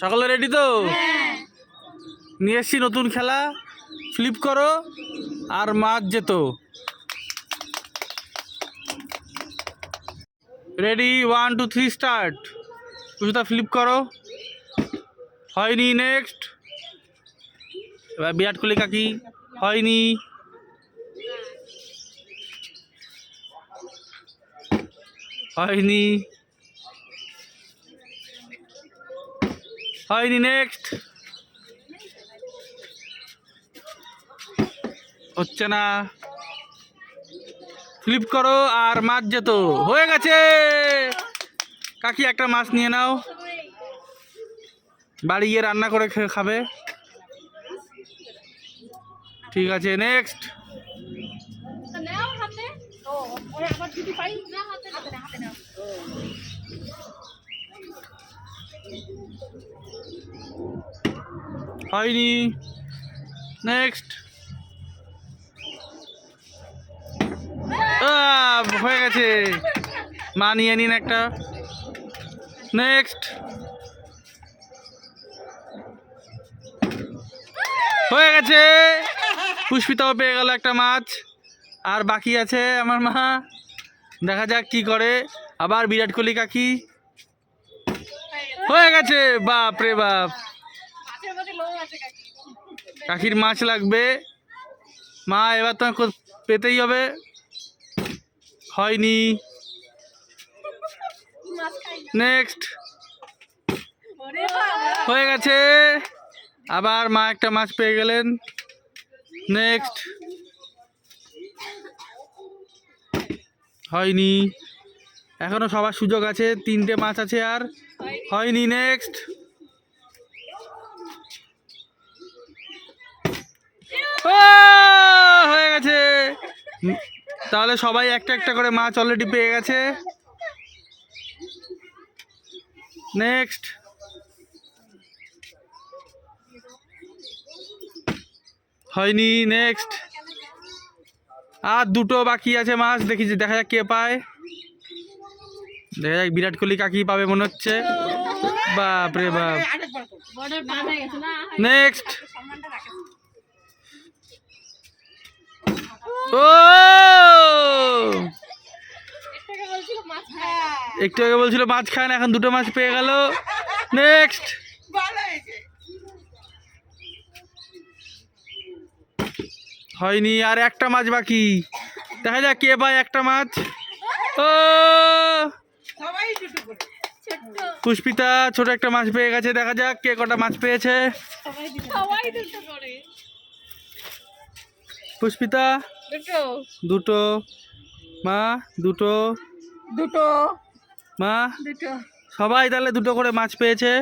সকলে রেডি তো? নিয়ে এসছি নতুন খেলা। ফ্লিপ করো আর মাছ যেত ready one two three start পুষুতা flip করো। হয়নি নেক্সট এবার বিরাট কোহলি কাকি। হয়নি। হয়নি। হয়নি নেক্সট হচ্ছে না। ফ্লিপ করো আর মাছ যেত। হয়ে গেছে। কাকি একটা মাছ নিয়ে নাও। বাড়ি গিয়ে রান্না করে খাবে। ঠিক আছে নেক্সট নাও হাতে ও ওরে আবার যদি পাই না হাতে হাতে নাও হাতে নাও হয়নি। নেক্সট হয়ে গেছে। মা নিয়ে নিন একটা। নেক্সট হয়ে গেছে। পুষ্পিতাও পেয়ে গেল একটা মাছ। আর বাকি আছে আমার মা। দেখা যাক কি করে। আবার বিরাট কোহলি কাকি। হয়ে গেছে। বাপ রে বাপ মাছের মধ্যে লোক আছে কাকি কাকির মাছ লাগবে। মা, এবার তো কো- পেতেই হবে। হয়নি। নেক্সট হয়ে গেছে। আবার মা একটা মাছ পেয়ে গেলেন। নেক্সট হয়নি। এখনও সবার সুযোগ আছে। তিনটে মাছ আছে আর। হয়নি। নেক্সট হয়ে গেছে উম, তাহলে সবাই একটা একটা করে মাছ অলরেডি পেয়ে গেছে। নেক্সট হয়নি নেক্সট আর দুটো বাকি আছে মাছ দেখি যে দেখা যাক কে পায়। দেখা যাক বিরাট কোহলি কাকি পাবে মনে হচ্ছে। বাপ। রে বাপ নেক্সট সম্মানটা রাখে ও একটাকে বলছিল মাছ খায় একটু আগে বলছিল মাছ খান এখন দুটো মাছ পেয়ে গেল। নেক্সট হয়নি আর একটা মাছ বাকি। দেখা যাক কে পায় একটা মাছ। ও! ছোট্ট পুষ্পিতা ছোট একটা মাছ পেয়ে গেছে দেখা যাক কে কটা মাছ পেয়েছে। সবাই দিল সবাই দুটো করে। পুষ্পিতা দুটো। দুটো। মা দুটো। দুটো। মা দুটো। সবাই তাহলে দুটো করে মাছ পেয়েছে।